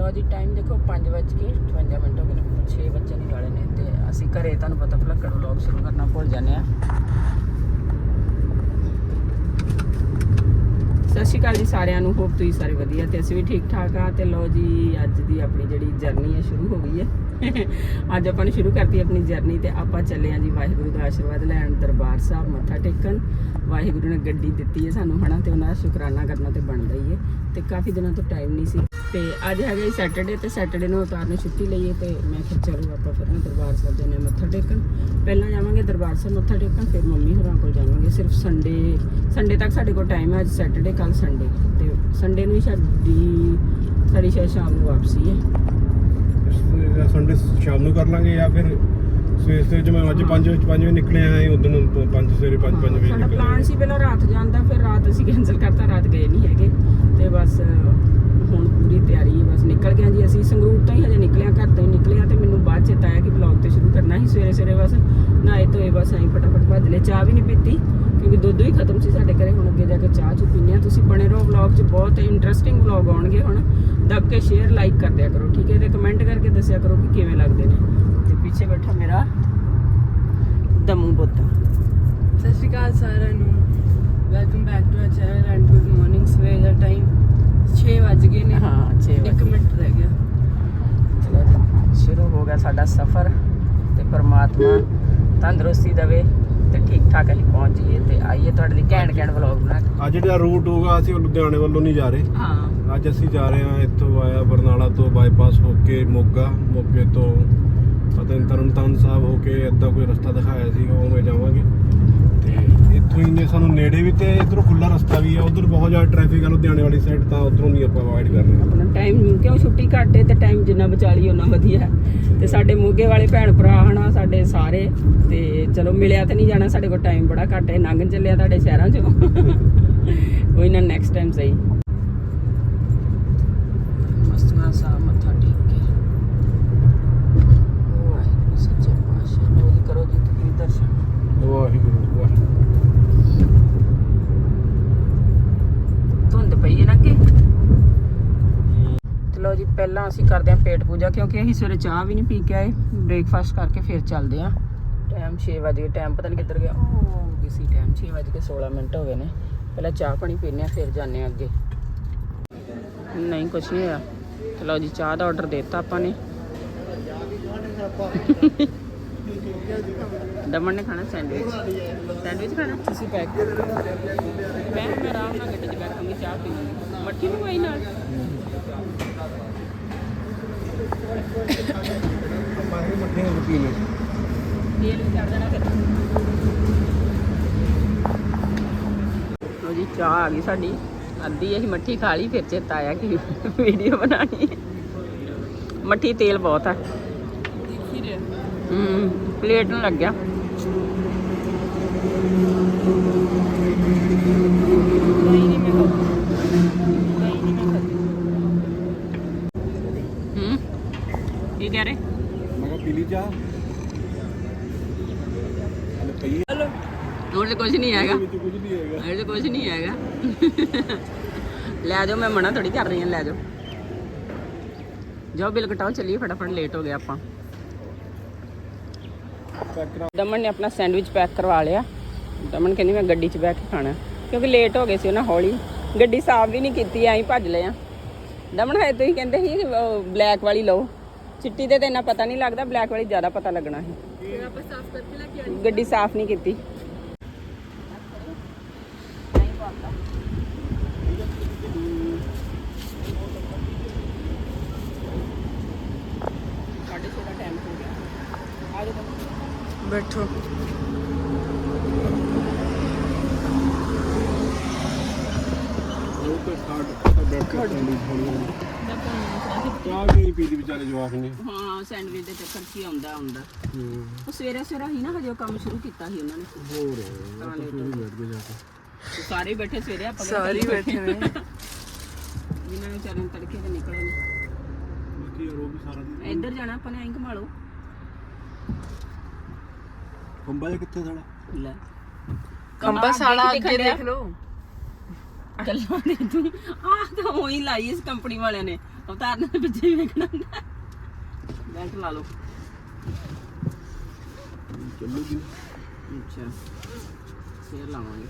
ਲੋ ਜੀ ਟਾਈਮ ਦੇਖੋ 5 ਵਜੇ ਕੇ 58 ਮਿੰਟ ਹੋ ਗਏ ਨੇ 6 ਵਜੇ ਨਹੀਂ ਵਾਲੇ ਨੇ ਤੇ ਅਸੀਂ ਘਰੇ ਤੁਹਾਨੂੰ ਪਤਾ ਭਲੱਕੜ ਵਲੌਗ ਸ਼ੁਰੂ ਕਰਨਾ ਭੁੱਲ ਜਾਂਦੇ ਆ ਸਤਿ ਸ਼੍ਰੀ ਅਕਾਲ ਜੀ ਸਾਰਿਆਂ ਨੂੰ ਹੋਪ ਤੁਸੀਂ ਸਾਰੇ ਵਧੀਆ ਤੇ ਅਸੀਂ ਵੀ ਠੀਕ ਠਾਕ ਆ ਤੇ ਲੋ ਜੀ, ਅੱਜ ਦੀ ਆਪਣੀ ਜਿਹੜੀ ਜਰਨੀ ਹੈ ਸ਼ੁਰੂ ਹੋ ਗਈ ਹੈ। ਅੱਜ ਆਪਾਂ ਨੇ ਸ਼ੁਰੂ ਕਰਤੀ ਆਪਣੀ ਜਰਨੀ ਤੇ ਆਪਾਂ ਚੱਲੇ ਆ ਜੀ ਵਾਹਿਗੁਰੂ ਦਾ ਆਸ਼ੀਰਵਾਦ ਲੈਣ, ਦਰਬਾਰ ਸਾਹਿਬ ਮੱਥਾ ਟੇਕਣ। ਵਾਹਿਗੁਰੂ ਨੇ ਗੱਡੀ ਦਿੱਤੀ ਹੈ ਸਾਨੂੰ, ਹਨਾ, ਤੇ ਉਹਨਾਂ ਦਾ ਸ਼ੁਕਰਾਨਾ ਕਰਨਾ ਤੇ ਬਣਦਾ ਹੀ ਹੈ ਤੇ ਕਾਫੀ ਦਿਨਾਂ ਤੋਂ ਟਾਈਮ ਨਹੀਂ ਸੀ। ਤੇ ਅੱਜ ਹੈਗਾ ਜੀ ਸੈਟਰਡੇ ਤੇ ਸੈਟਰਡੇ ਨੂੰ ਉਤਾਰ ਨੇ ਛੁੱਟੀ ਲਈ ਹੈ ਤੇ ਮੈਂ ਕਿਹਾ ਚਲੋ ਆਪਾਂ ਫਿਰ ਨਾ ਦਰਬਾਰ ਸਾਹਿਬ ਜਾਣੇ ਮੱਥਾ ਟੇਕਣ। ਪਹਿਲਾਂ ਜਾਵਾਂਗੇ ਦਰਬਾਰ ਸਾਹਿਬ ਮੱਥਾ ਟੇਕਣ ਫਿਰ ਮੰਮੀ ਹੋਰਾਂ ਕੋਲ ਜਾਵਾਂਗੇ। ਸਿਰਫ ਸੰਡੇ ਸੰਡੇ ਤੱਕ ਸਾਡੇ ਕੋਲ ਟਾਈਮ ਹੈ ਅੱਜ ਸੈਟਰਡੇ ਕੱਲ ਸੰਡੇ ਤੇ ਸੰਡੇ ਨੂੰ ਹੀ ਸਾਡੀ ਸਾਡੀ ਸ਼ਾਇਦ ਸ਼ਾਮ ਨੂੰ ਵਾਪਸੀ ਹੈ। ਸੰਡੇ ਸ਼ਾਮ ਨੂੰ ਕਰ ਲਾਂਗੇ ਜਾਂ ਫਿਰ ਸਵੇਰ ਸਵੇਰ ਜਿਵੇਂ ਅੱਜ 5 ਵਜੇ 5 ਵਜੇ ਨਿਕਲੇ ਆਏ ਉਦੋਂ 5 ਸਵੇਰੇ 5 5 ਵਜੇ ਸਾਡਾ ਪਲਾਨ ਸੀ ਪਹਿਲਾਂ ਰਾਤ ਜਾਣ ਦਾ ਫਿਰ ਰਾਤ ਅਸੀਂ ਕੈਨਸਲ ਕਰਤਾ ਰਾਤ ਗਏ ਨਹੀਂ ਹੈਗੇ। ਤੇ ਬਸ ਪੂਰੀ ਤਿਆਰੀ ਹੈ ਬਸ ਨਿਕਲ ਗਏ ਹਾਂ ਜੀ ਅਸੀਂ। ਸੰਗਰੂਰ ਤੋਂ ਹੀ ਹਜੇ ਨਿਕਲਿਆ ਘਰ ਤੋਂ ਹੀ ਨਿਕਲਿਆ ਤੇ ਮੈਨੂੰ ਬਾਅਦ ਚ ਆਇਆ ਕਿ ਵਲੌਗ ਤੇ ਸ਼ੁਰੂ ਕਰਨਾ ਸੀ ਸਵੇਰੇ ਸਵੇਰੇ ਬਸ। ਨਹਾਏ ਧੋਏ ਬਸ ਐਂ ਫਟਾਫਟ ਭੱਜ ਲਏ। ਚਾਹ ਵੀ ਨਹੀਂ ਪੀਤੀ ਕਿਉਂਕਿ ਦੁੱਧ ਹੀ ਖਤਮ ਸੀ ਸਾਡੇ ਘਰੇ ਹੁਣ ਅੱਗੇ ਜਾ ਕੇ ਚਾਹ ਚੁ ਪੀਂਦੇ ਆ ਤੁਸੀਂ ਬਣੇ ਰਹੋ ਵਲੌਗ 'ਚ ਬਹੁਤ ਇੰਟਰਸਟਿੰਗ ਵਲੌਗ ਆਉਣਗੇ ਹੁਣ। ਦੱਬ ਕੇ ਸ਼ੇਅਰ ਲਾਈਕ ਕਰ ਦਿਆ ਕਰੋ ਠੀਕ ਹੈ? ਤੇ ਕਮੈਂਟ ਕਰਕੇ ਦੱਸਿਆ ਕਰੋ ਕਿ ਕਿਵੇਂ ਲੱਗਦੇ ਨੇ। ਤੇ ਪਿੱਛੇ ਬੈਠਾ ਮੇਰਾ ਦਮੂ ਪੁੱਤ। ਸਤਿ ਸ਼੍ਰੀ ਅਕਾਲ ਸਾਰਿਆਂ ਨੂੰ। Welcome back to our channel and good morning ਸਵੇਰ ਦਾ ਟਾਈਮ 6 ਵੱਜ ਗਏ ਨੇ। ਹਾਂ 6 1 ਮਿੰਟ ਰਹਿ ਗਿਆ। ਚਲੋ ਜੀ, ਸ਼ੁਰੂ ਹੋ ਗਿਆ ਸਾਡਾ ਸਫ਼ਰ ਤੇ ਪ੍ਰਮਾਤਮਾ ਤੰਦਰੁਸਤੀ ਦੇਵੇ ਤੇ ਠੀਕ ਠਾਕ ਅਸੀਂ ਪਹੁੰਚ ਜਾਈਏ ਤੇ ਆਈਏ ਤੁਹਾਡੇ ਲਈ ਘੈਂਟ ਘੈਂਟ ਵਲੌਗ ਬਣਾ ਕੇ। ਅੱਜ ਜਿਹੜਾ ਰੂਟ ਹੋਗਾ ਅਸੀਂ ਉਹ ਲੁਧਿਆਣੇ ਵੱਲੋਂ ਨਹੀਂ ਜਾ ਰਹੇ। ਹਾਂ। ਅੱਜ ਅਸੀਂ ਜਾ ਰਹੇ ਹਾਂ ਇੱਥੋਂ ਆਇਆ ਬਰਨਾਲਾ ਤੋਂ ਬਾਈਪਾਸ ਹੋ ਕੇ ਮੋਗਾ ਮੋਗੇ ਤੋਂ ਪਤਾ ਨਹੀਂ ਤਰਨਤਾਰਨ ਸਾਹਿਬ ਹੋ ਕੇ ਏਦਾਂ ਕੋਈ ਰਸਤਾ ਦਿਖਾਇਆ ਸੀ ਉਵੇਂ ਜਾਵਾਂਗੇ। ਤੇ ਇੱਥੋਂ ਹੀ ਨੇ, ਸਾਨੂੰ ਨੇੜੇ ਵੀ ਤੇ ਇਧਰੋਂ ਖੁੱਲਾ ਰਸਤਾ ਵੀ ਆ, ਉਧਰ ਬਹੁਤ ਜ਼ਿਆਦਾ ਟ੍ਰੈਫਿਕ ਆ, ਲੁਧਿਆਣੇ ਵਾਲੀ ਸਾਈਡ ਤਾਂ ਉਧਰੋਂ ਨਹੀਂ ਆਪਾਂ ਅਵਾਇਡ ਕਰ ਰਹੇ ਆਪਣਾ ਟਾਈਮ ਕਿਉਂ ਛੁੱਟੀ ਘੱਟ ਤੇ ਟਾਈਮ ਜਿੰਨਾ ਬਚਾ ਲਈ ਉਹਨਾਂ ਵਧੀਆ ਹੈ। ਤੇ ਸਾਡੇ ਮੋਗੇ ਵਾਲੇ ਭੈਣ ਭਰਾ ਹਨਾ, ਸਾਡੇ ਸਾਰੇ, ਤੇ ਚਲੋ ਮਿਲਿਆ ਤਾਂ ਨਹੀਂ ਜਾਣਾ, ਸਾਡੇ ਕੋਲ ਟਾਈਮ ਬੜਾ ਘੱਟ ਹੈ ਨੰਗ ਚੱਲਿਆ ਤੁਹਾਡੇ ਸ਼ਹਿਰਾਂ 'ਚੋਂ। ਕੋਈ ਨਾ ਨੈਕਸਟ ਟਾਈਮ ਸਹੀ ਮਸਤਨਾ ਸਾਹਿਬ ਮੱਥਾ ਟੇਕ ਕੇ ਵਾਹਿਗੁਰੂ ਸੱਚੇ ਪਾਤਸ਼ਾਹ ਲੋ ਜੀ ਕਰੋ ਜੀ ਤੁਸੀਂ ਦਰਸ਼ਨ ਵਾਹਿਗੁਰੂ ਵਾਹਿਗੁਰੂ ਧੁੰਦ ਪਈ ਹੈ ਨਾ ਕਿ ਚਲੋ ਜੀ ਪਹਿਲਾਂ ਅਸੀਂ ਕਰਦੇ ਹਾਂ ਪੇਟ ਪੂਜਾ ਕਿਉਂਕਿ ਅਸੀਂ ਸਵੇਰੇ ਚਾਹ ਵੀ ਨਹੀਂ ਪੀ ਕੇ ਆਏ। ਬ੍ਰੇਕਫਾਸਟ ਕਰਕੇ ਫਿਰ ਚੱਲਦੇ ਹਾਂ। ਟਾਈਮ 6 ਵਜੇ ਟਾਈਮ ਪਤਾ ਨਹੀਂ ਕਿੱਧਰ ਗਿਆ। ਉਹ ਕਿਸੇ ਟਾਈਮ 6 ਵਜੇ ਕੇ 16 ਮਿੰਟ ਹੋ ਗਏ ਨੇ। ਪਹਿਲਾਂ ਚਾਹ ਪਾਣੀ ਪੀਨੇ ਆ ਫਿਰ ਜਾਂਦੇ ਹਾਂ ਅੱਗੇ। ਨਹੀਂ ਕੁਛ ਨਹੀਂ ਹੋਇਆ। ਚਲੋ ਜੀ ਚਾਹ ਦਾ ਆਰਡਰ ਦਿੱਤਾ ਆਪਾਂ ਨੇ। ਦਮਨ ਨੇ ਖਾਣਾ ਸੈਂਡਵਿਚ। ਸੈਂਡਵਿਚ ਖਾਣਾ? ਤੁਸੀਂ ਪੈਕ ਮੈਂ ਮੈਂ ਆਰਾਮ ਨਾਲ ਗੱਡੀ 'ਚ ਬੈਠੂੰਗੀ ਚਾਹ ਪੀਵਾਂਗੀ ਮੱਠੀ ਕੋਈ ਨਾਲ? ਆਪਾਂ ਇਹ ਮੱਠੇ ਨੂੰ ਪੀਣੇ ਤੇਲ ਵੀ ਚੜ ਜਾਣਾ ਫਿਰ ਲੋ ਜੀ, ਚਾਹ ਆ ਗਈ ਸਾਡੀ। ਅੱਧੀ ਅਸੀਂ ਮੱਠੀ ਖਾ ਲਈ, ਫਿਰ ਚੇਤਾ ਆਇਆ ਕਿ ਵੀਡੀਓ ਬਣਾਣੀ ਮੱਠੀ ਤੇਲ ਬਹੁਤ ਆ। ਦੇਖ ਹੂੰ ਪਲੇਟ ਨੂੰ ਲੱਗਿਆ ਨਹੀਂ ਨਹੀਂ ਮੈਂ ਖਾਊਂਗੀ। ਹੂੰ ਕੀ ਕਹਿ ਰਹੇ? ਮੈਂ ਕਿਹਾ ਪੀ ਲਈ ਚਾਹ। ਹਲੇ ਪਈ ਹੈ। ਤੇ ਕੁਝ ਨਹੀਂ ਹੈਗਾ। ਵਿੱਚ ਕੁਝ ਨਹੀਂ ਹੈਗਾ। ਇਹਦੇ ਕੁਝ ਨਹੀਂ ਹੈਗਾ। ਲੈ ਜਾਓ ਮੈਂ ਮਨਾ ਥੋੜੀ ਕਰ ਰਹੀ ਹਾਂ ਲੈ ਜਾਓ। ਜਾਓ ਬਿੱਲ ਕਟਾਓ ਚੱਲੀਏ ਫਟਾਫਟ ਲੇਟ ਹੋ ਗਏ ਆਪਾਂ। ਦਮਨ ਨੇ ਆਪਣਾ ਸੈਂਡਵਿਚ ਪੈਕ ਕਰਵਾ ਲਿਆ। ਦਮਨ ਕਹਿੰਦੀ ਮੈਂ ਗੱਡੀ 'ਚ ਬਹਿ ਕੇ ਖਾਣਾ। ਕਿਉਂਕਿ ਲੇਟ ਹੋ ਗਏ ਸੀ ਉਹਨਾਂ ਹੌਲੀ। ਗੱਡੀ ਸਾਫ਼ ਵੀ ਨਹੀਂ ਕੀਤੀ ਐਂ ਹੀ ਭੱਜ ਲਏ ਆ। ਦਮਨ ਹੈ ਤੁਸੀਂ ਕਹਿੰਦੇ ਸੀ ਬਲੈਕ ਵਾਲੀ ਲਓ। ਚਿੱਟੀ ਦੇ ਤੇ ਇੰਨਾ ਪਤਾ ਨਹੀਂ ਲੱਗਦਾ ਬਲੈਕ ਵਾਲੀ ਜ਼ਿਆਦਾ ਪਤਾ ਲੱਗਣਾ ਸੀ। ਫਿਰ ਆਪਾਂ ਸਾਫ਼ ਕਰਕੇ ਲੈ ਕੇ ਆਣੀ ਗੱਡੀ ਸਾਫ਼ ਨਹੀਂ ਕੀਤੀ। ਹੋ ਬੈਠੋ ਉਹ ਤੇ ਕੇ ਚੱਲੀ ਹੌਲੀ ਹੌਲੀ ਚਾਹ ਨਹੀਂ ਪੀਦੀ ਵਿਚਾਰੇ ਜਵਾਕ ਨੇ? ਹਾਂ ਸੈਂਡਵਿਚ ਦੇ ਚੱਕਰ 'ਚ ਹੀ ਆਉਂਦਾ ਆਉਂਦਾ। ਹੂੰ। ਉਹ ਸਵੇਰੇ ਸਵੇਰੇ ਹੀ ਨਾ ਹਜੇ ਉਹ ਕੰਮ ਸ਼ੁਰੂ ਕੀਤਾ ਸੀ ਉਹਨਾਂ ਨੇ। ਹੋਰ ਤਾਂ ਵੀ ਬੈਠ ਕੇ ਜਾ ਕੇ। ਤੇ ਸਾਰੇ ਹੀ ਬੈਠੇ ਸਵੇਰੇ ਆਪਾਂ ਕਿਹੜਾ ਸਾਰੇ ਹੀ ਇਕੱਲੇ ਬੈਠੇ ਨੇ। ਜਿਨ੍ਹਾਂ ਨੇ ਵਿਚਾਰਿਆਂ ਨੂੰ ਤੜਕੇ ਤੇ ਨਿਕਲੇ ਨੇ ਬਾਕੀ ਯਾਰ ਉਹ ਵੀ ਸਾਰਾ ਦਿਨ ਇੱਧਰ ਜਾਣਾ ਆਪਾਂ ਨੇ ਐਂ ਘੁਮਾ ਲਓ ਖੰਭਾ ਜਿਹਾ ਕਿੱਥੇ ਸਾਡਾ ਲੈ। ਕੰਬਾ ਸਾਲਾ ਅੱਗੇ ਦੇਖ ਲਓ। ਗੱਲਾਂ ਦੇ ਤੂੰ। ਆਹ ਤਾਂ ਉਹੀ ਲਾਈ ਇਸ ਕੰਪਨੀ ਵਾਲਿਆਂ ਨੇ। ਅਵਤਾਰ ਦੇ ਪਿੱਛੇ ਹੀ ਵੇਖਣਾ। ਹੁੰਦਾ ਬੈਂਟ ਲਾ ਲਓ। ਚੱਲੂਗੀ। ਅੱਛਾ। ਫੇਰ ਲਾਵਾਂਗੇ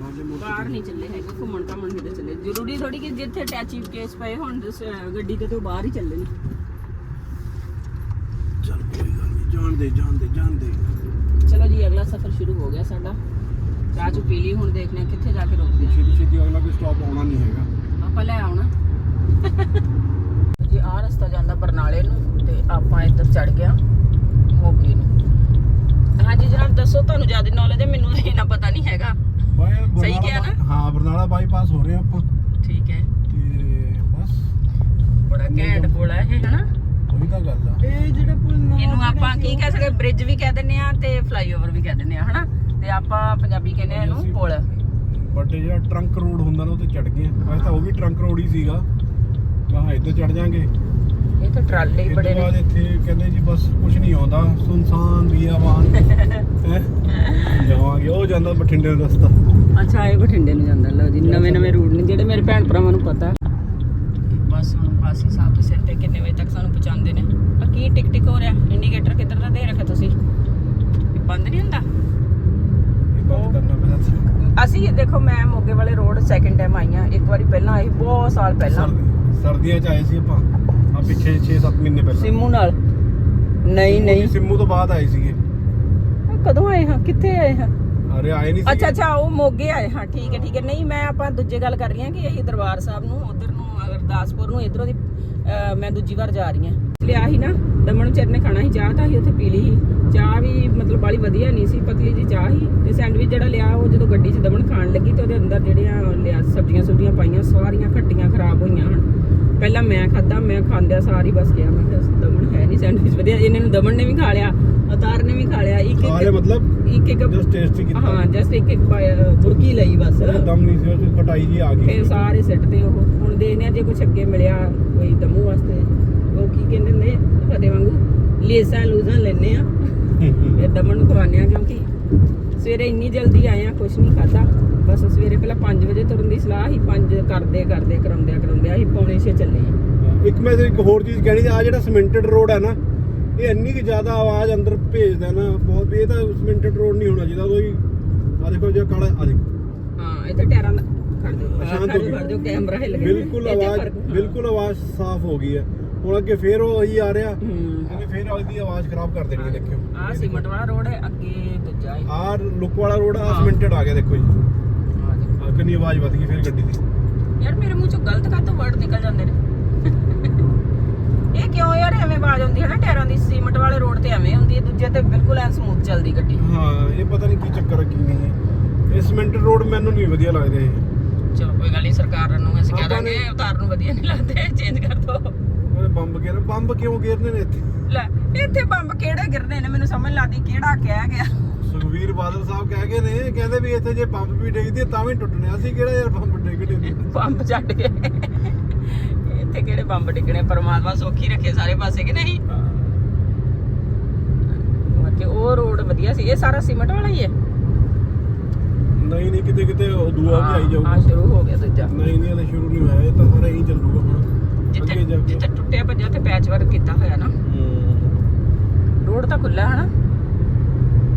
ਬਾਲੇ ਬਾਹਰ ਨਹੀਂ ਚੱਲੇ ਹੈਗੇ। ਘੁੰਮਣ ਘਾਮਣ ਕਿਤੇ ਚੱਲੇ। ਜ਼ਰੂਰੀ ਥੋੜੀ ਕਿ ਜਿੱਥੇ ਟੈਚੀ ਕੇਸ ਪਏ ਹੁਣ ਗੱਡੀ ਤੇ ਤੋਂ ਬਾਹਰ ਹੀ ਚੱਲੇ ਨੇ। ਚੱਲ ਕੋਈ ਗੱਲ ਨਹੀਂ। ਜਾਣ ਦੇ ਜਾਣ ਦੇ ਜਾਣ ਦੇ। ਚਲੋ ਜੀ ਅਗਲਾ ਸਫ਼ਰ ਸ਼ੁਰੂ ਹੋ ਗਿਆ ਸਾਡਾ। ਚਾਹ ਚੁ ਪੀ ਲਈ ਹੁਣ ਦੇਖਦੇ ਕਿੱਥੇ ਜਾ ਕੇ ਰੁਕਦੇ ਹਾਂ। ਛੇਤੀ ਛੇਤੀ ਅਗਲਾ ਕੋਈ ਸਟਾਪ ਆਉਣਾ ਨਹੀਂ ਹੈਗਾ। ਆਪਾਂ ਲੈ ਆਉਣਾ। ਜੀ ਆਹ ਰਸਤਾ ਜਾਂਦਾ ਬਰਨਾਲੇ ਨੂੰ ਤੇ ਆਪਾਂ ਇੱਧਰ ਚੜ ਗਿਆ ਮੋਗੇ ਨੂੰ। ਹਾਂਜੀ ਜਨਾਬ ਦੱਸੋ ਤੁਹਾਨੂੰ ਜ਼ਿਆਦਾ ਨੌਲੇਜ ਹੈ ਮੈਨੂੰ ਇਹਨਾਂ ਪਤਾ ਨਹੀਂ ਹੈਗਾ। ਬਾਏ ਸਹੀ ਕਿਹਾ ਨਾ? ਹਾਂ ਬਰਨਾਲਾ ਬਾਈਪਾਸ ਹੋ ਰਹੇ ਆਪਾਂ। ਠੀਕ ਹੈ। ਤੇ ਬਸ। ਬੜਾ ਘੈਂਟ ਪੁਲ ਹੈ ਇਹ ਹਨਾ? ਉਹੀ ਤਾਂ ਗੱਲ ਆ। ਇਹ ਜਿਹੜਾ ਇਹਨੂੰ ਆਪਾਂ ਕੀ ਕਹਿ ਸਕਦੇ ਬ੍ਰਿਜ ਵੀ ਕਹਿ ਦਿੰਦੇ ਆ ਤੇ ਫਲਾਈਓਵਰ ਵੀ ਕਹਿ ਦਿੰਦੇ ਆ ਹਨਾ? ਤੇ ਆਪਾਂ ਪੰਜਾਬੀ ਕਹਿੰਦੇ ਆ ਇਹਨੂੰ ਪੁਲ। ਵੱਡੇ ਜਿਹੜਾ ਟਰੰਕ ਰੋਡ ਹੁੰਦਾ ਨਾ ਉੱਤੇ ਚੜ ਗਏ ਵੈਸੇ ਤਾਂ ਉਹ ਵੀ ਟਰੰਕ ਰੋਡ ਹੀ ਸੀਗਾ। ਕਹਾ ਇੱਧਰ ਚੜ ਜਾਾਂਗੇ। ਇਹ ਤਾਂ ਟਰਾਲੇ ਹੀ ਬੜੇ ਤੋਂ ਨੇ। ਇੱਥੇ ਕਹਿੰਦੇ ਜੀ ਬਸ ਕੁਝ ਨਹੀਂ ਆਉਂਦਾ। ਸੁਨਸਾਨ ਬੀਆਵਾਨ ਜਾਵਾਂਗੇ। ਉਹ ਜਾਂਦਾ ਬਠਿੰਡੇ ਦਾ ਰਸਤਾ। ਅੱਛਾ ਇਹ ਬਠਿੰਡੇ ਨੂੰ ਜਾਂਦਾ। ਲਓ ਜੀ ਨਵੇਂ ਨਵੇਂ ਰੂਟ ਨੇ ਜਿਹੜੇ ਮੇਰੇ ਭੈਣ ਭਰਾਵਾਂ ਨੂੰ ਪਤਾ ਬਸ ਹੁਣ ਬਾਸੀ ਸਾਹਿਬ ਦੇ ਸਿਰ ਤੇ ਕਿੰਨੇ ਵਜੇ ਤੱਕ ਸਾਨੂੰ ਪਹੁੰਚਾਉਂਦੇ ਨੇ ਆ ਕੀ ਟਿਕ ਟਿਕ ਹੋ ਰਿਹਾ ਇੰਡੀਕੇਟਰ ਕਿੱਧਰ ਦਾ ਦੇ ਰੱਖਿਆ ਤੁਸੀਂ ਇਹ ਬੰਦ ਨਹੀਂ ਹੁੰਦਾ ਇਹ ਬੰਦ ਕਰਨਾ ਪੈਂਦਾ ਸੀ ਅਸੀਂ ਦੇਖੋ ਮੈਂ ਮੋਗੇ ਵਾਲੇ ਰੋਡ ਸੈਕਿੰਡ ਟਾਈਮ ਆਈ ਆ ਇੱਕ ਵਾਰੀ ਪਹਿਲਾਂ ਆਈ ਬਹੁਤ ਸਾਲ ਪਹਿਲਾਂ। ਸਰਦੀ- ਸਰਦੀਆਂ ਚ ਆਏ ਸੀ ਆਪਾਂ। ਆ ਪਿੱਛੇ 6-7 ਮਹੀਨੇ ਪਹਿਲਾਂ। ਸਿੰਮੂ ਨਾਲ। ਨਹੀਂ ਨਹੀਂ। ਸਿੰਮੂ ਤੋਂ ਬਾਅਦ ਆਏ ਸੀਗੇ। ਕਦੋਂ ਆਏ ਹਾਂ? ਕਿੱਥੇ ਆਏ ਹਾਂ? ਅਰੇ ਆਏ ਨਹੀਂ ਅੱਛਾ ਅੱਛਾ ਉਹ ਮੋਗੇ ਆਏ। ਹਾਂ ਠੀਕ ਹੈ ਠੀਕ ਹੈ। ਨਹੀਂ ਮੈਂ ਆਪਾਂ ਦੂਜੇ ਗੱਲ ਕਰ ਰਹੀ ਹਾਂ ਕਿ ਇਹ ਦਰਬਾਰ ਸਾਹਿਬ ਨੂੰ ਉਧਰ ਨੂੰ ਗੁਰਦਾਸਪੁਰ ਨੂੰ ਇਧਰੋਂ ਦੀ ਅਹ, ਮੈਂ ਦੂਜੀ ਵਾਰ ਜਾ ਰਹੀ ਹਾਂ। ਲਿਆ ਸੀ ਨਾ ਦਮਨ ਚਰ ਨੇ ਖਾਣਾ ਸੀ ਚਾਹ ਤਾਂ ਸੀ ਉੱਥੇ ਪੀ ਲਈ ਸੀ। ਚਾਹ ਵੀ ਮਤਲਬ ਬਾਲੀ ਵਧੀਆ ਨਹੀਂ ਸੀ ਪਤਲੀ ਜੀ ਚਾਹ ਸੀ ਤੇ ਸੈਂਡਵਿਚ ਜਿਹੜਾ ਲਿਆ ਉਹ ਜਦੋਂ ਗੱਡੀ 'ਚ ਦਮਨ ਖਾਣ ਲੱਗੀ ਤੇ ਉਹਦੇ ਅੰਦਰ ਜਿਹੜੀਆਂ ਲਿਆ ਸਬਜ਼ੀਆਂ ਸੁਬਜ਼ੀਆਂ ਪਾਈਆਂ ਸਾਰੀਆਂ ਖੱਟੀਆਂ ਖਰਾਬ ਹੋਈਆਂ ਹਨ। ਪਹਿਲਾਂ ਮੈਂ ਖਾਦਾ ਮੈਂ ਖਾਂਦਿਆ ਸਾਰੀ ਬਸ ਗਿਆ ਮੈਂ ਕਿਹਾ ਦਮਨ ਹੈ ਨਹੀਂ ਸੈਂਡਵਿਚ ਵਧੀਆ ਇਹਨਾਂ ਨੂੰ ਦਮਨ ਨੇ ਵੀ ਖਾ ਲਿਆ ਅਤਾਰ ਨੇ ਵੀ ਖਾ ਲਿਆ ਇੱਕ ਇੱਕ ਮਤਲਬ? ਇੱਕ ਇੱਕ ਜਸਟ ਟੇਸਟੀ ਕੀਤਾ। ਹਾਂ ਜਸਟ ਇੱਕ ਇੱਕ ਬੁਰਕੀ ਲਈ ਬਸ। ਦਮ ਨਹੀਂ ਸੀ ਉਹ ਖਟਾਈ ਜੀ ਆ ਗਈ। ਇਹ ਸਾਰੇ ਸਿੱਟ ਤੇ ਉਹ ਹੁਣ ਆ ਜੇ ਕੁਛ ਅੱਗੇ ਮਿਲਿਆ ਕੋਈ ਦਮੂ ਵਾਸਤੇ। ਉਹ ਕੀ ਕਹਿੰਦੇ ਨੇ ਫਤੇ ਵਾਂਗੂ ਲੇਸਾਂ ਲੂਜ਼ਾਂ ਲੈਨੇ ਆ ਇਹ ਦਮਨ ਨੂੰ ਖਵਾਉਂਦੇ ਆ ਕਿਉਂਕਿ ਸਵੇਰੇ ਇੰਨੀ ਜਲਦੀ ਆਏ ਆ ਕੁਛ ਨਹੀਂ ਖਾਦਾ ਬਸ ਸਵੇਰੇ ਪਹਿਲਾਂ 5 ਵਜੇ ਤੁਰਨ ਦੀ ਸਲਾਹ ਸੀ 5 ਕਰਦੇ ਕਰਦੇ ਕਰਾਉਂਦਿਆਂ ਕਰਾਉਂਦਿਆਂ ਅਸੀਂ ਪੌਣੇ 6 ਚੱਲੇ ਆ। ਇੱਕ ਮੈਂ ਤੇ ਇੱਕ ਹੋਰ ਚੀਜ਼ ਕਹਿਣੀ ਆ ਜਿਹੜਾ ਸਿਮੈਂਟਡ ਰੋਡ ਹੈ ਨਾ ਇਹ ਇੰਨੀ ਕਿ ਜ਼ਿਆਦਾ ਆਵਾਜ਼ ਅੰਦਰ ਭੇਜਦਾ ਨਾ ਬਹੁਤ ਇਹ ਤਾਂ ਸਿਮੈਂਟਡ ਰੋਡ ਨਹੀਂ ਹੋਣਾ ਜਿਹਦਾ ਕੋਈ ਆ ਦੇਖੋ ਜੇ ਕਾਲਾ ਆ ਦੇਖੋ। ਹਾਂ ਇੱਥੇ ਟਾਇਰਾਂ ਦਾ ਖੜ ਜਾਓ ਸ਼ਾਂਤ ਹੋ ਜਾਓ ਕੈਮਰਾ ਹਿੱਲ ਗਿਆ। ਬਿਲਕੁਲ ਆਵਾਜ਼ ਹਾਂ। ਬਿਲਕੁਲ ਆਵਾਜ਼ ਸਾਫ਼ ਹੋ ਗਈ ਹੈ। ਹੁਣ ਅੱਗੇ ਫੇਰ ਉਹ ਉਹੀ ਆ ਰਿਹਾ। ਹੂੰ। ਇਹਨੇ ਫੇਰ ਉਹਦੀ ਆਵਾਜ਼ ਖਰਾਬ ਕਰ ਦੇਣੀ ਹੈ ਦੇਖਿਓ। ਆ ਸੀਮਟ ਵਾਲਾ ਰੋਡ ਹੈ ਅੱਗੇ ਦੂਜਾ ਹੈ। ਆਹ ਲੁੱਕ ਵਾਲਾ ਰੋਡ ਆ ਹਾਂ। ਸਿਮੈਂਟਡ ਆ ਗਿਆ ਦੇਖੋ ਜੀ। ਆ ਕਿੰਨੀ ਆਵਾਜ਼ ਵੱਧ ਗਈ ਫੇਰ ਗੱਡੀ ਦੀ। ਯਾਰ ਮੇਰੇ ਮੂੰਹ ਚੋਂ ਗਲਤ ਕਾਤੋਂ ਵਰਡ ਨਿਕਲ ਜਾਂਦੇ ਨੇ? ਇਹ ਕਿਉਂ ਯਾਰ ਐਵੇਂ ਆਵਾਜ਼ ਆਉਂਦੀ ਹੈ ਨਾ ਟਾਇਰਾਂ ਦੀ ਸੀਮਟ ਵਾਲੇ ਰੋਡ ਤੇ ਐਵੇਂ ਹੁੰਦੀ ਹੈ ਦੂਜੇ ਤੇ ਬਿਲਕੁਲ ਐ ਸਮੂਥ ਚੱਲਦੀ ਗੱਡੀ। ਹਾਂ ਇਹ ਪਤਾ ਨਹੀਂ ਕੀ ਚੱਕਰ ਹੈ ਕੀ ਨਹੀਂ ਇਹ ਸਿਮੈਂਟਡ ਰੋਡ ਮੈਨੂੰ ਨਹੀਂ ਵਧੀਆ ਲੱਗਦੇ ਇਹ। ਚਲੋ ਕੋਈ ਗੱਲ ਨਹੀਂ ਸਰਕਾਰ ਨੂੰ ਅਸੀਂ ਕਹਿ ਦਾਂਗੇ ਨੇ- ਅਵਤਾਰ ਨੂੰ ਵਧੀਆ ਨਹੀਂ ਲੱਗਦੇ ਚੇਂਜ ਕਰ ਦੋ ਉਹਦੇ ਬੰਬ ਗੇਰ ਬੰਬ ਕਿਉਂ ਗੇਰਨੇ ਨੇ ਇੱਥੇ? ਲੈ ਇੱਥੇ ਬੰਬ ਕਿਹੜੇ ਗਿਰਦੇ ਨੇ? ਮੈਨੂੰ ਸਮਝ ਲੱਗਦੀ ਕਿਹੜਾ ਕਹਿ ਗਿਆ। ਸੁਖਵੀਰ ਬਾਦਲ ਸਾਹਿਬ ਕਹਿ ਗਏ ਨੇ ਕਹਿੰਦੇ ਵੀ ਇੱਥੇ ਜੇ ਬੰਬ ਵੀ ਡਿੱਗਦੇ ਤਾਂ ਵੀ ਟੁੱਟਣੇ ਅਸੀਂ ਕਿਹੜਾ ਯਾਰ ਬੰਬ ਡਿੱਗਦੇ ਨੇ? ਬੰਬ ਛੱਡ ਕੇ। ਇੱਥੇ ਕਿਹੜੇ ਬੰਬ ਡਿੱਗਣੇ? ਪਰਮਾਤਮਾ ਸੌਖੀ ਰੱਖੇ ਸਾਰੇ ਪਾਸੇ ਕਿ ਨਹੀਂ? ਤੇ ਉਹ ਰੋਡ ਵਧੀਆ ਸੀ ਇਹ ਸਾਰਾ ਸੀਮਟ ਵਾਲਾ ਹੀ ਹੈ? ਨਹੀਂ ਨਹੀਂ ਕਿਤੇ ਕਿਤੇ ਉਹ ਦੂਆ ਵੀ ਆਈ ਜਾਊਗਾ। ਹਾਂ, ਸ਼ੁਰੂ ਹੋ ਗਿਆ ਦੂਜਾ। ਨਹੀਂ ਨਹੀਂ ਹਲੇ ਸ਼ੁਰੂ ਨਹੀਂ ਹੋਇਆ ਇਹ ਤਾਂ ਸਾਰਾ ਹੀ ਚੱਲੂਗਾ ਹੁਣ। ਜਿੱਥੇ ਅੱਗੇ ਜਾ ਕੇ। ਜਿੱਥੇ ਟੁੱਟਿਆ ਭੱਜਿਆ ਤੇ ਪੈਚ ਵਰਕ ਕੀਤਾ ਹੋਇਆ ਨਾ। ਹੂੰ। ਰੋਡ ਤਾਂ ਖੁੱਲਾ ਹੈ ਨਾ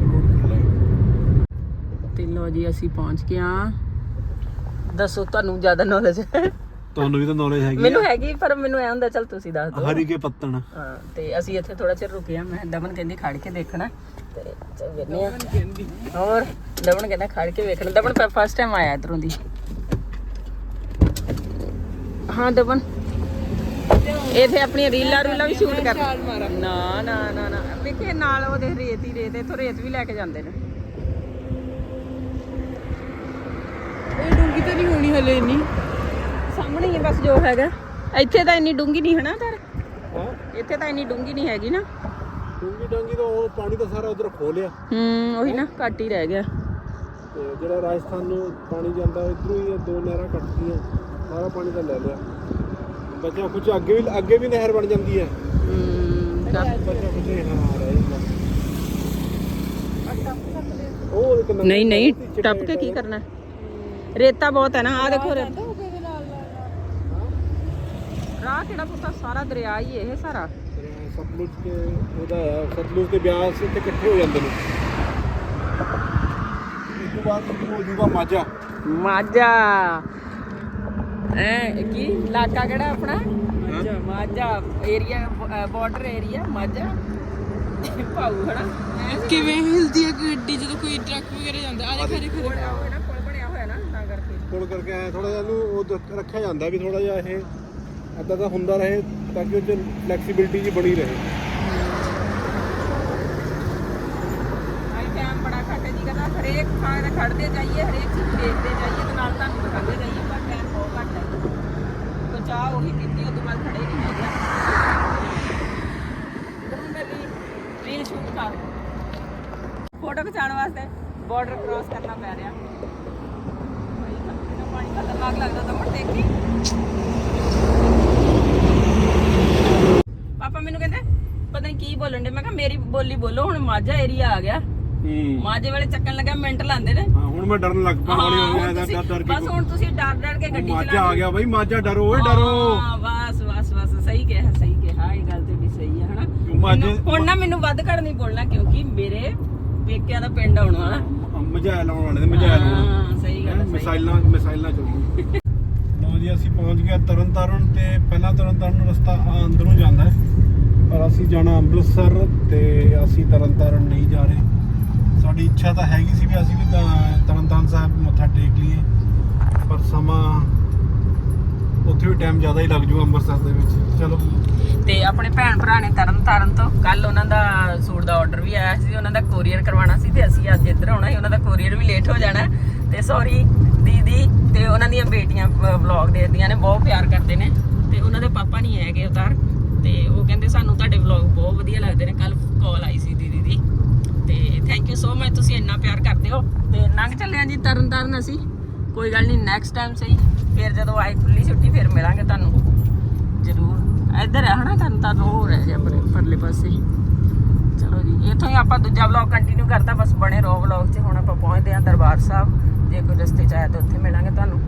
ਰੋਡ ਖੁੱਲਾ ਹੈ। ਤੇ ਲੋ ਜੀ ਅਸੀਂ ਪਹੁੰਚ ਗਏ ਆ ਦੱਸੋ ਤੁਹਾਨੂੰ ਜ਼ਿਆਦਾ ਨੌਲੇਜ ਹੈ? ਤੁਹਾਨੂੰ ਵੀ ਤਾਂ ਨੌਲੇਜ ਹੈਗੀ ਮੈਨੂੰ ਹੈਗੀ ਪਰ ਮੈਨੂੰ ਐ ਹੁੰਦਾ ਚਲ ਤੁਸੀਂ ਦੱਸ ਦਿਓ। ਹਰੀ ਕੇ ਪੱਤਣ। ਹਾਂ ਤੇ ਅਸੀਂ ਇੱਥੇ ਥੋੜਾ ਚਿਰ ਰੁਕੇ ਆ ਮੈਂ ਦਮਨ ਕਹਿੰਦੀ ਖੜ ਕੇ ਦੇਖਣਾ। ਤੇ ਚਲ ਵੇਖਨੇ ਆ ਹੋਰ ਦਮਨ ਕਹਿੰਦਾ ਖੜ ਕੇ ਵੇਖਣਾ। ਦਮਨ ਫਸਟ ਟਾਈਮ ਆਇਆ ਇਧਰੋਂ ਦੀ। ਹਾਂ ਦਮਨ। ਇੱਥੇ ਆਪਣੀਆਂ ਰੀਲਾਂ ਰੂਲਾਂ ਵੀ ਸ਼ੂਟ ਕਰ ਨਾ ਨਾ ਨਾ ਨਾ। ਵੇਖੇ ਨਾਲ ਉਹਦੇ ਰੇਤ ਹੀ ਰੇਤ ਇੱਥੋਂ ਰੇਤ ਵੀ ਲੈ ਕੇ ਜਾਂਦੇ ਨੇ। ਇਹ ਡੂੰਗੀ ਤਾਂ ਨਹੀਂ ਹੋਣੀ ਹਲੇ ਇੰਨੀ। ਸਾਹਮਣੇ ਹੀ ਬਸ ਜੋ ਹੈਗਾ। ਇੱਥੇ ਤਾਂ ਇੰਨੀ ਡੂੰਗੀ ਨਹੀਂ ਹਨਾ ਤਰ ਹਾਂ। ਇੱਥੇ ਤਾਂ ਇੰਨੀ ਡੂੰਗੀ ਨਹੀਂ ਹੈਗੀ ਨਾ। ਡੂੰਗੀ ਡਾਂਗੀ ਤਾਂ ਉਹ ਪਾਣੀ ਤਾਂ ਸਾਰਾ ਉਧਰ ਖੋ ਲਿਆ। ਹੂੰ ਉਹੀ ਨਾ ਘੱਟ ਹੀ ਰਹਿ ਗਿਆ। ਤੇ ਜਿਹੜਾ ਰਾਜਸਥਾਨ ਨੂੰ ਪਾਣੀ ਜਾਂਦਾ ਇਧਰੋਂ ਹੀ ਇਹ ਦੋ ਨਹਿਰਾਂ ਕੱਟਦੀਆਂ ਸਾਰਾ ਪਾਣੀ ਤਾਂ ਲੈ ਲਿਆ। ਬਚਾ ਕੁਝ ਅੱਗੇ ਵੀ ਅੱਗੇ ਵੀ ਨਹਿਰ ਬਣ ਜਾਂਦੀ ਹੈ ਹੂੰ ਬਚਾ ਕੁਝ ਹਾਂ ਰਹਿ ਜਾਂਦਾ ਉਹ ਇੱਕ ਨੰਗਾ ਨਹੀਂ ਨਹੀਂ ਜਿਹਾ ਚਿੱਟਾ ਟੱਪ ਕੇ ਕੀ ਜਿਹਾ। ਕਰਨਾ ਰੇਤਾ ਬਹੁਤ ਹੈ ਨਾ ਆ ਦੇਖੋ ਰੇ- ਕਹਿੰਦਾ ਹੋਗੇ ਦੇ ਨਾਲ ਨਾਲ ਰਾਹ ਕਿਹੜਾ ਪੁੱਤਾ ਸਾਰਾ ਦਰਿਆ ਹੀ ਇਹ ਸਾਰਾ ਤੇ ਸਤਲੁਜ ਤੇ ਉਹਦਾ ਹੈ, ਸਤਲੁਜ ਤੇ ਬਿਆਸ ਤੇ ਇਕੱਠੇ ਹੋ ਜਾਂਦੇ ਨੇ ਇਸ ਤੋਂ ਬਾਅਦ ਹੋ ਜੂਗਾ ਮਾਝਾ ਮਾਝਾ ਐ ਕੀ? ਇਲਾਕਾ ਕਿਹੜਾ ਆਪਣਾ? Majha Majha area border area Majha. ਭਾਊ ਹਨਾ? ਕਿਵੇਂ ਹਿਲਦੀ ਹੈ ਗੱਡੀ ਜਦੋਂ ਕੋਈ ਟਰੱਕ ਵਗੈਰਾ ਜਾਂਦਾ? ਆ ਦੇਖ ਖਰੇ ਕੋਲ ਉਹ ਨਾ ਪੁਲ ਬਣਿਆ ਹੋਇਆ ਨਾ ਤਾਂ ਕਰਕੇ। ਕੋਲ ਕਰਕੇ ਆਇਆ ਥੋੜਾ ਜਿਹਾ ਨੂੰ ਉਹ ਦ- ਰੱਖਿਆ ਜਾਂਦਾ ਵੀ ਥੋੜਾ ਜਿਹਾ ਇਹ ਅੱਦਾ ਤਾਂ ਹੁੰਦਾ ਰਹੇ ਤਾਂ ਕਿ ਉਹ ਚ ਫਲੈਕਸੀਬਿਲਟੀ ਜੀ ਬਣੀ ਰਹੇ। ਆਈ ਟਾਈਮ ਬੜਾ ਘੱਟ ਜੀ ਕਹਿੰਦਾ ਹਰੇਕ ਥਾਂ ਤੇ ਖੜਦੇ ਜਾਈਏ ਹਰੇਕ ਚੀਜ਼ ਦੇਖਦੇ ਜਾਈਏ ਤੇ ਨਾਲ ਤੁਹਾਨੂੰ ਦਿਖਾਉਂਦੇ ਜਾਈਏ ਪਰ ਟਾਈਮ ਬਹੁਤ ਘੱਟ ਹੈ ਤਾਂ ਚਾਹ ਉਹੀ ਪੀਤੀ ਉਹ ਤੋਂ ਬਾਅਦ ਖੜੇ ਨਹੀਂ ਹੈਗੇ। ਇਧਰ ਨੂੰ ਮੇਰੀ ਰੀਲ ਸ਼ੂਟ ਕਰ। ਫੋਟੋ ਖਿਚਾਉਣ ਵਾਸਤੇ ਬਾਰਡਰ ਕ੍ਰਾਸ ਕਰਨਾ ਪੈ ਰਿਹਾ। ਭਾਈ ਕਿੰਨਾ ਪਾਣੀ ਖਤਰਨਾਕ ਲੱਗਦਾ ਤਾਂ ਦੇਖੀ ਪਾਪਾ ਮੈਨੂੰ ਕਹਿੰਦੇ ਪਤਾ ਨਹੀਂ ਕੀ ਬੋਲਣ ਦੇ ਮੈਂ ਕਿਹਾ ਮੇਰੀ ਬੋਲੀ ਬੋਲੋ ਹੁਣ ਮਾਝਾ ਏਰੀਆ ਆ ਗਿਆ। ਹੂੰ। ਮਾਝੇ ਵਾਲੇ ਚੱਕਣ ਲੱਗਾ ਮਿੰਟ ਲਾਉਂਦੇ ਨੇ। ਮੈਂ ਡਰਨ ਲੱਗ ਪਿਆ ਹੌਲੀ ਹਾਂ, ਹੌਲੀ ਹੁਣ ਡਰ ਤੁਸੀਂ- ਡਰ ਕੇ ਬਸ ਹੁਣ ਤੁਸੀਂ ਡਰ ਡਰ ਕੇ ਗੱਡੀ ਮਾਝਾ ਆ ਗਿਆ ਬਈ ਮਾਝਾ ਡਰੋ ਓਏ ਡਰੋ। ਹਾਂ ਬਸ ਬਸ ਬਸ ਸਹੀ ਕਿਹਾ ਸਹੀ ਕਿਹਾ ਇਹ ਗੱਲ ਤੇ ਵੀ ਸਹੀ ਹੈ ਹਨਾ? ਮਾਝੇ- ਮੈਨੂੰ- ਹੁਣ ਨਾ ਮੈਨੂੰ ਵੱਧ ਘੜ ਨਹੀਂ ਬੋਲਣਾ ਕਿਉਂਕਿ ਮੇਰੇ ਪੇਕਿਆਂ ਦਾ ਪਿੰਡ ਆਉਣ ਵਾਲਾ। ਮਜਾਇਲ ਲਾਉਣ ਵਾਲੇ ਨੇ ਮਜਾਇਲ ਲਾਉਣ ਹਾਂ ਸਹੀ ਗੱਲ ਹੈ, ਸਹੀ ਮਿਸਾਈਲਾਂ ਮਿਸਾਈਲਾਂ ਚੱਲੂ ਲੋ ਜੀ ਅਸੀਂ ਪਹੁੰਚ ਗਏ ਤਰਨ ਤਾਰਨ ਤੇ ਪਹਿਲਾਂ ਤਰਨ ਤਾਰਨ ਰਸਤਾ ਆ ਅੰਦਰੋਂ ਜਾਂਦਾ ਹੈ। ਪਰ ਅਸੀਂ ਜਾਣਾ ਅੰਮ੍ਰਿਤਸਰ ਤੇ ਅਸੀਂ ਤਰਨ ਤਾਰਨ ਨਹੀਂ ਜਾ ਰਹੇ। ਸਾਡੀ ਇੱਛਾ ਤਾਂ ਹੈਗੀ ਸੀ ਵੀ ਅਸੀਂ ਵੀ ਤਾਂ ਤਰਨ ਤਾਰਨ ਸਾਹਿਬ ਮੱਥਾ ਟੇਕ ਲਈਏ, ਪਰ ਸਮਾਂ ਉੱਥੇ ਵੀ ਟਾਈਮ ਜ਼ਿਆਦਾ ਹੀ ਲੱਗ ਜੂ ਅੰਮ੍ਰਿਤਸਰ ਦੇ ਵਿੱਚ। ਚਲੋ। ਤੇ ਆਪਣੇ ਭੈਣ ਭਰਾ ਨੇ ਤਰਨ ਤਾਰਨ ਤੋਂ ਕੱਲ ਉਹਨਾਂ ਦਾ ਸੂਟ ਦਾ ਆਰਡਰ ਵੀ ਆਇਆ ਸੀ, ਉਹਨਾਂ ਦਾ ਕੋਰੀਅਰ ਕਰਵਾਉਣਾ ਸੀ ਤੇ ਅਸੀਂ ਅੱਜ ਇੱਧਰ ਆਉਣਾ ਸੀ, ਉਹਨਾਂ ਦਾ ਕੋਰੀਅਰ ਵੀ ਲੇਟ ਹੋ ਜਾਣਾ। ਤੇ ਸੌਰੀ ਦੀਦੀ ਤੇ ਉਹਨਾਂ ਦੀਆਂ ਬੇਟੀਆਂ ਵਲੌਗ ਦੇਖਦੀਆਂ ਨੇ, ਬਹੁਤ ਪਿਆਰ ਕਰਦੇ ਨੇ। ਤੇ ਉਹਨਾਂ ਦੇ ਪਾਪਾ ਨਹੀਂ ਹੈਗੇ ਉਤਾਰ ਤੇ ਉਹ ਕਹਿੰਦੇ ਸਾਨੂੰ ਤੁਹਾਡੇ ਵਲੌਗ ਬਹੁਤ ਵਧੀਆ ਲੱਗਦੇ ਨੇ ਕੱਲ ਕਾਲ ਆਈ ਸੀ ਥੈਂਕ ਯੂ ਸੋ ਮਚ ਤੁਸੀਂ ਇੰਨਾ ਪਿਆਰ ਕਰਦੇ ਹੋ। ਤੇ ਲੰਘ ਚੱਲੇ ਆ ਜੀ ਤਰਨ ਤਾਰਨ ਅਸੀਂ। ਕੋਈ ਗੱਲ ਨਹੀਂ ਨੈਕਸਟ ਟਾਈਮ ਸਹੀ। ਫਿਰ ਜਦੋਂ ਆਏ ਖੁੱਲੀ ਛੁੱਟੀ, ਫਿਰ ਮਿਲਾਂਗੇ ਤੁਹਾਨੂੰ। ਜ਼ਰੂਰ। ਇੱਧਰ ਹੈ ਹਨਾ ਤਰਨ ਤਾਂ ਹੋਰ ਹੈ ਜਾਂ ਆਪਣੇ ਪਰਲੇ ਪਾਸੇ ਚਲੋ ਜੀ, ਇੱਥੋਂ ਹੀ ਆਪਾਂ ਦੂਜਾ ਵਲੌਗ ਕੰਟੀਨਿਊ ਕਰਤਾ ਬਸ ਬਣੇ ਰਹੋ ਵਲੌਗ 'ਚ। ਹੁਣ ਆਪਾਂ ਪਹੁੰਚਦੇ ਹਾਂ ਦਰਬਾਰ ਸਾਹਿਬ। ਜੇ ਕੋਈ ਰਸਤੇ 'ਚ ਆਇਆ ਤਾਂ ਉੱਥੇ ਮਿਲਾਂਗੇ ਤੁਹਾਨੂੰ।